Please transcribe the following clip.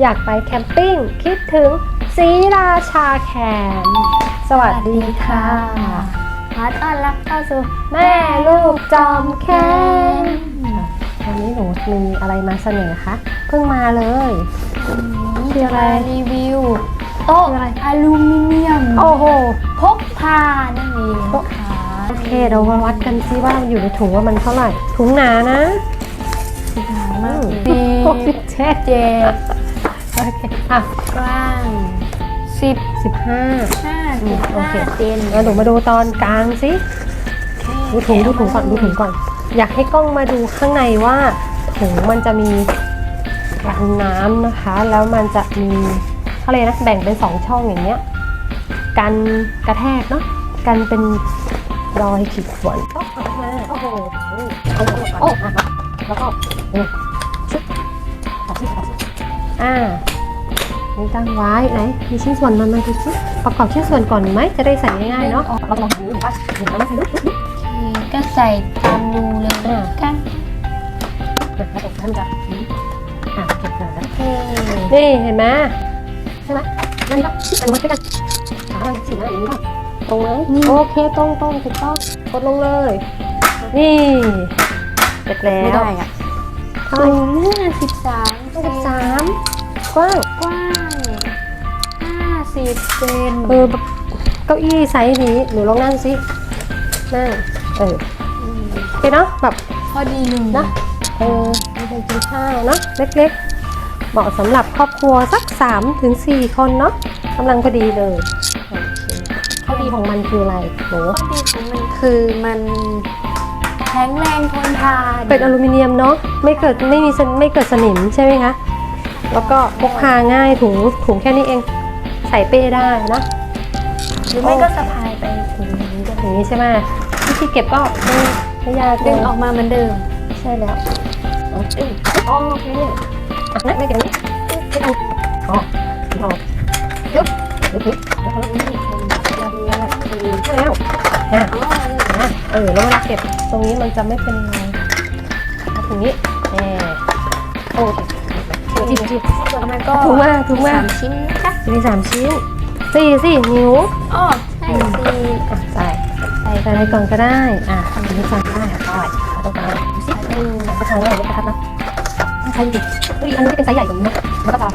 อยากไปแคมปิ้งคิดถึงศรีราชาแคมป์สวัสดีค่ะ ขอต้อนรับเข้าสู่แม่ลูกจอมแคมป์วันนี้หนูมีอะไรมาเสนอคะ เพิ่งมาเลยคืออะไรรีวิวโต๊ะคืออะไรอลูมิเนียม โอ้โห พกพานั่นเองนะคะโอเค เรามาวัดกันซิว่าอยู่ในถุงว่ามันเท่าไหร่ ถุงหนานะ มากสี่หกสิบเจ็ดเจ็ดโอเคอะกว้างสิบสิบห้าห้าสิบโอห้าเคเซนแล้วหนูมาดูตอนกลางสิดูถุงดูถุงก่อนดูถุงก่อน อยากให้กล้องมาดูข้างในว่าถุงมันจะมีกันน้ำนะคะ แล้วมันจะมีเขาเลยนะแบ่งเป็นสองช่องอย่างเงี้ยกันกระแทกเนาะกันเป็นรอยขีดข่วนก็ออกมาโอ้โหเอาออกก่อนอะแล้วก็ อ่านี่ตั้งไว้ไหนมีชิ้นส่วนมันมาดูสิประกอบชิ้นส่วนก่อนไหมจะได้ใส่ง่ายๆเนาะเราลองดูว่าเดี๋ยวเรามาใส่ลูกก็ใส่ตามรูเลยอ่ากันแล้วตกท่านจะอะเก็บเลยเฮ้ยนี่เห็นไหมใช่ไหมนั่นก็อันนี้ก็กันขามันสีหน้าอย่างนี้ป่ะตรงไหมโอเคตรงตรงถูกต้องกดลงเลย นี่เสร็จแล้วไม่ได้อะ เท่าไหร่ห้าสิบสามสิบสามกว้างกว้างห้าสิบเซนเออแบบเก้าอี้ไซส์นี้หนูลองนั่งสินั่งเออโอเคเนาะแบบพอดีหนึ่งนะเออมีคนกินข้าวเนาะเล็กๆเหมาะสำหรับครอบครัวสัก3ถึง4คนเนาะกำลังพอดีเลยโอเคข้อดีของมันคืออะไรหนูข้อดีของมันคือมันแข็งแรงทนทานเป็นอลูมิเนียมเนาะไม่เกิดไม่มีสนไม่เกิดสนิมใช่ไหมคะ แล้วก็พกพาง่ายถุงถุงแค่นี้เองใส่เป้ได้นะหรือไม่ก็สะพายไปถึงนี้ก็อย่างนี้ใช่ไหมวิธีเก็บก็ไม่ไม่ยากดึงออกมาเหมือนเดิม ใช่แล้วอ๋อดึงอ๋อโอเคอะนั่นไม่เดี๋ยวนี้ไม่ต้องอ๋ออ๋อยึบยึบยึบแล้วก็นี่ใช่แล้วอะนะ เออแล้วเวลาเก็บตรงนี้มันจะไม่เป็นไรเอาตรงนี้แหมโอเคจิ้มจิ้มส่วนมันก็ถูกมากถูกมากสามชิ้นนะคะมีสามชิ้นสี่สี่นิ้วอ๋อใช่สิอ่ใส่ใส่ใส่อะไรก่อนก็ได้ อะอันนี้สั่งได้ได้เอาตรงกางดูสิหนึ่งกระทงอะไรกระทัดนะใช้ดิเฮ้ยอันนี้เป็นไซส์ใหญ่กว่านี้นะมันก็จะ